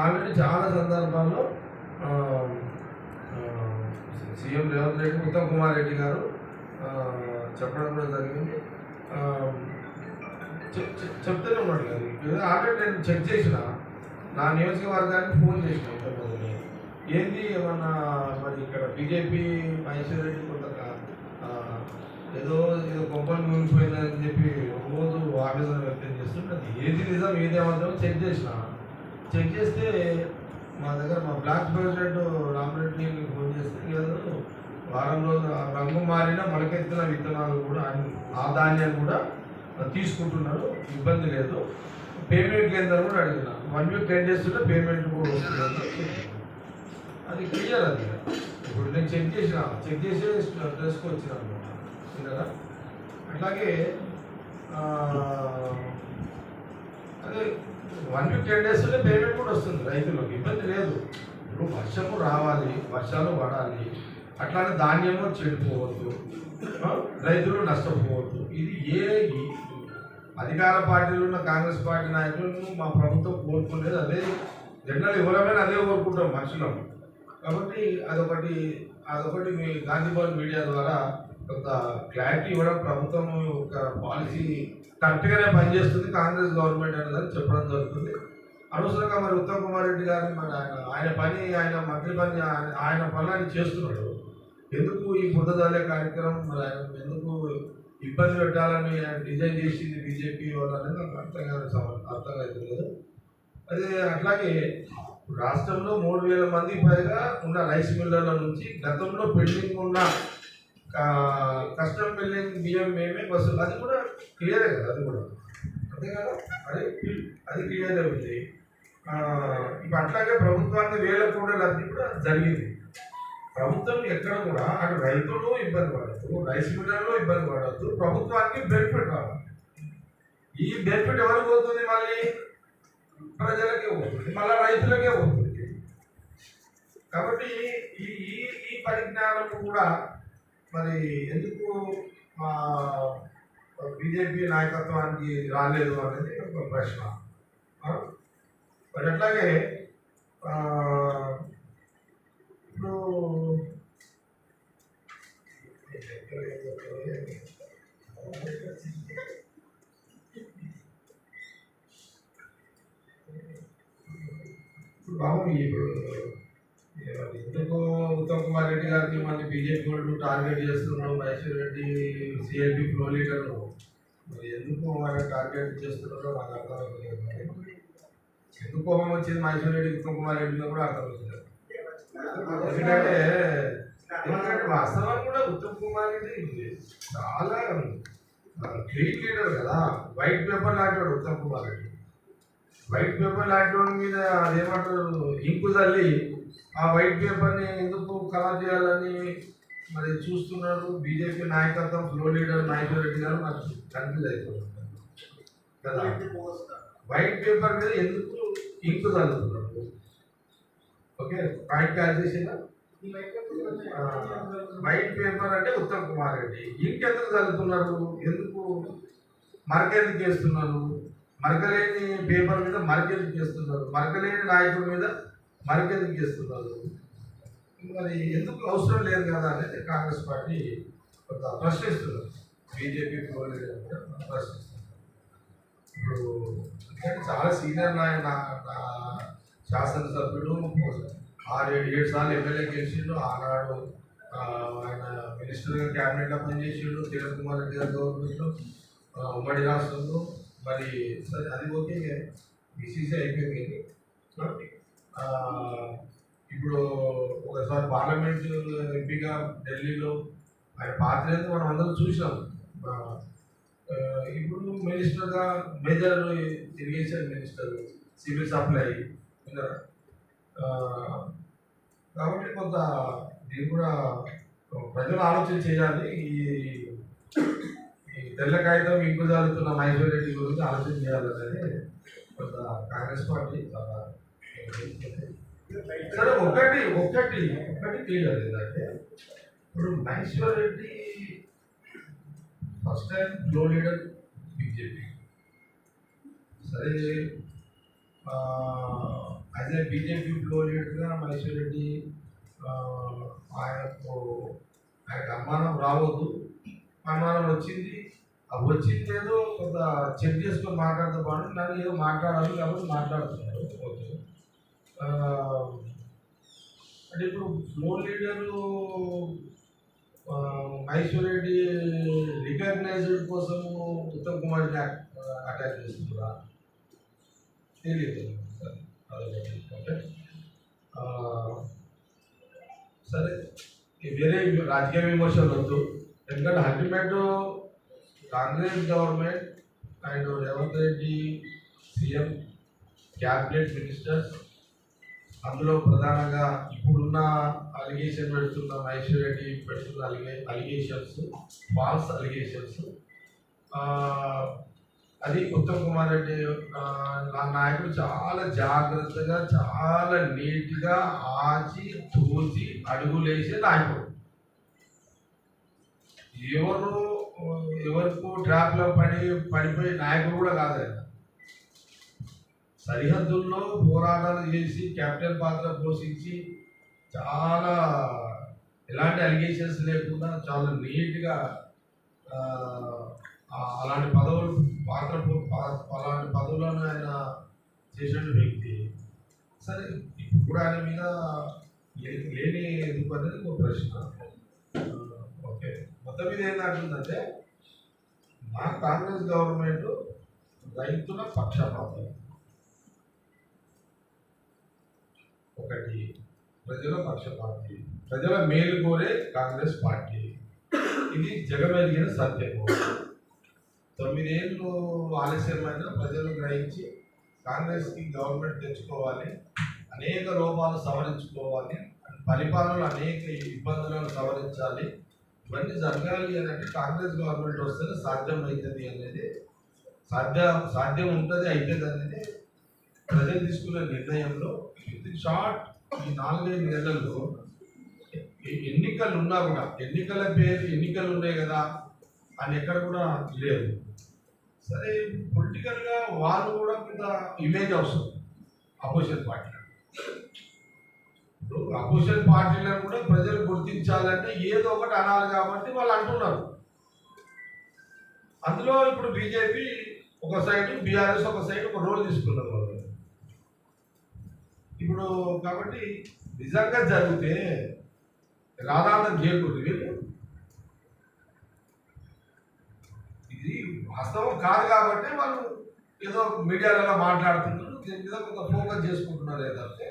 Already చాలా సందర్భాల్లో CM Revanth Reddy Uttam Kumar Reddy గారు చెప్పడం కూడా జరిగింది. చెప్- చెప్తూనే ఉన్నాడు కదా. ఆల్రెడీ నేను చెక్ చేసిన నా నియోజకవర్గానికి ఫోన్ చేసిన ఇంతకుముందు. ఏంది ఏమన్నా మరి ఇక్కడ బీజేపీ మహేశ్వర్ రెడ్డి కొంత ఏదో ఏదో కొంపలు మునిగిపోయిందని చెప్పి రోజు ఆవేదన వ్యక్తం చేస్తుంటే అది ఏది నిజం ఏది అబద్ధం చెక్ చేసిన. చెక్ చేస్తే మా దగ్గర మా బ్లాక్ ప్రెసిడెంట్ రామరెడ్డి ఫోన్ చేస్తే లేదు వారం రోజులు రంగు మారిన మొలకెత్తిన విత్తనాలు కూడా ఆ ధాన్యాలు కూడా తీసుకుంటున్నారు ఇబ్బంది లేదు. పేమెంట్ కేంద్రం కూడా అడిగినా. One week ten days payment కూడా వస్తుంది. అది క్లియర్ అది. ఇప్పుడు నేను చెక్ చేసిన చెక్ చేసి డ్రెస్కి వచ్చిన అనమాట కదా అట్లాగే అదే వన్ వీక్ టెన్ డేస్లో పేమెంట్ కూడా వస్తుంది రైతులకు ఇబ్బంది లేదు. ఇప్పుడు వర్షము రావాలి వర్షాలు పడాలి అట్లానే ధాన్యము చెడిపోవద్దు రైతులు నష్టపోవద్దు. ఇది ఏ అధికార పార్టీలు ఉన్న కాంగ్రెస్ పార్టీ నాయకులను మా ప్రభుత్వం కోరుకునేది అదే జనరల్ ఎవరైనా అదే కోరుకుంటాం మనుషులం. కాబట్టి అదొకటి అదొకటి మీ గాంధీభవన్ మీడియా ద్వారా కొంత క్లారిటీ ఇవ్వడం ప్రభుత్వం ఒక పాలసీ కరెక్ట్గానే పనిచేస్తుంది కాంగ్రెస్ గవర్నమెంట్ అనేది చెప్పడం జరుగుతుంది. అనవసరంగా మరి ఉత్తమ్ కుమార్ రెడ్డి గారిని మరి ఆయన ఆయన పని ఆయన మంత్రి పని ఆయన- ఆయన అని చేస్తున్నాడు. ఎందుకు ఈ బుద్ధదాలే కార్యక్రమం మరి ఆయన ఎందుకు ఇబ్బంది పెట్టాలని ఆయన డిజైన్ చేసింది బీజేపీ వాళ్ళు అనేది నాకు అర్థం కాదు అర్థం అవుతుంది అదే అట్లాగే రాష్ట్రంలో మూడు వేల మంది పైగా ఉన్న రైస్ మిల్లర్ల నుంచి గతంలో పెండింగ్ ఉన్న కష్టం కస్టమ్ బియ్యం మేమే బస్సు అది కూడా క్లియరే కదా అది కూడా. అంతే కదా? అది అది క్లియరే ఉంది ఇప్పుడు అట్లాగే ప్రభుత్వానికి వేల కూడా అది కూడా జరిగింది. ప్రభుత్వం ఎక్కడ కూడా అటు రైతులు ఇబ్బంది పడద్దు రైస్ మిల్లర్లు ఇబ్బంది పడద్దు ప్రభుత్వానికి బెనిఫిట్ రావాలి. ఈ బెనిఫిట్ ఎవరికి పోతుంది మళ్ళీ? ప్రజలకే పోతుంది మళ్ళీ రైతులకే పోతుంది. కాబట్టి ఈ ఈ ఈ పరిజ్ఞానం కూడా మరి ఎందుకు మా బీజేపీ నాయకత్వానికి రాలేదు అనేది ఒక ప్రశ్న. మరి అట్లాగే ఇప్పుడు ఇప్పుడు బాబు ఇప్పుడు గారిని మళ్ళీ బీజేపీ వాళ్ళు టార్గెట్ చేస్తున్నాం Maheshwar Reddy CLP pro leader మరి ఎందుకు ఆయన టార్గెట్ చేస్తున్నారో నాకు అర్థం మరి. ఎందుకు కోపం వచ్చింది మహేశ్వర్ రెడ్డి ఉత్తమ్ కుమార్ రెడ్డిలో కూడా అర్థం అవుతుంది ఎందుకంటే ఎందుకంటే కూడా ఉత్తమ్ కుమార్ రెడ్డి చాలా క్లీన్ లీడర్ కదా. వైట్ పేపర్ లాంటి ఉత్తమ్ కుమార్ రెడ్డి. వైట్ పేపర్ లాంటి మీద అదేమంటారు ఇంకు తల్లి ఆ వైట్ పేపర్ని ఎందుకు కలర్ చేయాలని మరి చూస్తున్నారు? బీజేపీ నాయకత్వం ఫ్లో లీడర్ నాయకులు రెడ్డి గారు నాకు కన్ఫ్యూజ్ అయిపోతుంది కదా? వైట్ పేపర్ మీద ఎందుకు ఇంకు చదువుతున్నారు? ఓకే పాయింట్ క్యాచ్ చేసిన వైట్ పేపర్ అంటే ఉత్తమ్ కుమార్ రెడ్డి. ఇంక ఎందుకు చల్లుతున్నారు ఎందుకు మరకెందుకు చేస్తున్నారు? మరకలేని పేపర్ మీద మరకెందుకు చేస్తున్నారు. మరకలేని నాయకుడి మీద మార్కెటింగ్ చేస్తున్నారు? మరి ఎందుకు అవసరం లేదు కదా అనేది కాంగ్రెస్ పార్టీ కొంత ప్రశ్నిస్తున్నారు. బీజేపీ ప్రశ్నిస్తున్నారు ఇప్పుడు ఎందుకంటే చాలా సీనియర్ నాయ నా- నా శాసనసభ్యుడు ఆరు ఏడు ఏడు సార్లు ఎమ్మెల్యే గెలిచిండు. ఆనాడు ఆయన మినిస్టర్గా క్యాబినెట్లో పనిచేసిండు. కిరణ్ కుమార్ రెడ్డి గారి గవర్నమెంట్లో ఉమ్మడి రాష్ట్రంలో. మరి సరే అది ఓకే. బీసీసీ అయిపోయింది. ఇప్పుడు ఒకసారి పార్లమెంట్ ఎంపీగా ఢిల్లీలో ఆయన పాత్ర మనం అందరం చూసాం ఇప్పుడు మినిస్టర్గా major irrigation minister civil supply కాబట్టి కొంత దీన్ని కూడా ప్రజలు ఆలోచన చేయాలి. ఈ ఈ తెల్ల కాగితం ఇంకు జరుగుతున్న మహేశ్వర్ రెడ్డి గురించి ఆలోచన చేయాలనేది కొంత కాంగ్రెస్ పార్టీ చాలా సరే ఒకటి ఒకటి ఒకటి క్లియర్ ఏంటంటే ఇప్పుడు మహేశ్వర్ రెడ్డి ఫస్ట్ టైం లో లీడర్ బీజేపీ. సరే యాజ్ ఏ బీజేపీ లో లీడర్గా మహేశ్వర్ రెడ్డి ఆయనకు ఆయనకు అనుమానం రావద్దు. అనుమానం వచ్చింది. అవి వచ్చింది ఏదో కొంత చెక్ చేసుకొని మాట్లాడతా పాటు నన్ను ఏదో మాట్లాడాలి కాబట్టి మాట్లాడుతున్నారు. ఓకే. అంటే ఇప్పుడు ఫ్లోర్ లీడరు ఆ, మహేశ్వర్ రెడ్డి రికగ్నైజ్డ్ కోసము ఉత్తమ్ కుమార్ అటాక్ చేస్తున్నారా తెలియదు సరే అదొకటి ఓకే ఆ, సరే ఈ వేరే రాజకీయ విమర్శలు వద్దు ఎందుకంటే ultimate Congress government and Revanth Reddy CM cabinet ministers అందులో ప్రధానంగా ఇప్పుడున్న అలిగేషన్ పెడుతున్న మహేశ్వర్ రెడ్డి పెడుతున్న అలిగే అలిగేషన్స్ ఫాల్స్ అలిగేషన్స్ అది ఉత్తమ్ కుమార్ రెడ్డి ఆ, నా నాయకుడు చాలా జాగ్రత్తగా చాలా నీట్గా ఆచి తూచి అడుగులేసే నాయకుడు. ఎవరు ఎవరికి ట్రాప్లో పడి పడిపోయే నాయకుడు కూడా కాదు ఆయన సరిహద్దుల్లో పోరాటాలు చేసి క్యాప్టెన్ పాత్ర పోషించి చాలా ఎలాంటి అలిగేషన్స్ లేకుండా చాలా నీట్గా అలాంటి పదవులు పాత్ర అలాంటి పదవులను ఆయన చేసిన వ్యక్తి. సరే ఇప్పుడు ఆయన మీద లేని ఎందుకు అనేది ఒక ప్రశ్న. ఓకే. మొత్తం మీద ఏంటంటుందంటే మా కాంగ్రెస్ గవర్నమెంట్ రైతుల పక్షపాతం. ఒకటి. ప్రజల పక్షపాతి. ప్రజల మేలు కోరే కాంగ్రెస్ పార్టీ. ఇది జగమెరిగిన సత్యము. తొమ్మిదేళ్ళు ఆలస్యమైన ప్రజలు గ్రహించి కాంగ్రెస్కి గవర్నమెంట్ తెచ్చుకోవాలి అనేక లోపాలు సవరించుకోవాలి పరిపాలనలో అనేక ఇబ్బందులను సవరించాలి. ఇవన్నీ జరగాలి అని అంటే కాంగ్రెస్ గవర్నమెంట్ వస్తేనే సాధ్యం అవుతుంది అనేది సాధ్య సాధ్యం ఉంటుంది అవుతుంది అనేది ప్రజలు తీసుకున్న నిర్ణయంలో షార్ట్ ఈ నాలుగైదు నెలల్లో ఎన్నికలు ఉన్నా కూడా ఎన్నికల పేరు ఎన్నికలు ఉన్నాయి కదా అని ఎక్కడ కూడా లేదు. సరే పొలిటికల్గా వాళ్ళు కూడా కొంత ఇమేజ్ అవసరం అపోజిషన్ పార్టీ ఇప్పుడు అపోజిషన్ పార్టీలను కూడా ప్రజలు గుర్తించాలంటే ఏదో ఒకటి అనాలి కాబట్టి వాళ్ళు అంటున్నారు. అందులో ఇప్పుడు బీజేపీ ఒక సైడ్ బీఆర్ఎస్ ఒక సైడ్ ఒక రోల్ తీసుకున్నారు వాళ్ళు. ఇప్పుడు కాబట్టి నిజంగా జరిగితే రాధాంతం చేయకూడదు వీళ్ళు ఇది వాస్తవం కాదు కాబట్టి వాళ్ళు ఏదో మీడియాలలో మాట్లాడుతున్నారు దీని మీద కొంత ఫోకస్ చేసుకుంటున్నారు ఏదంటే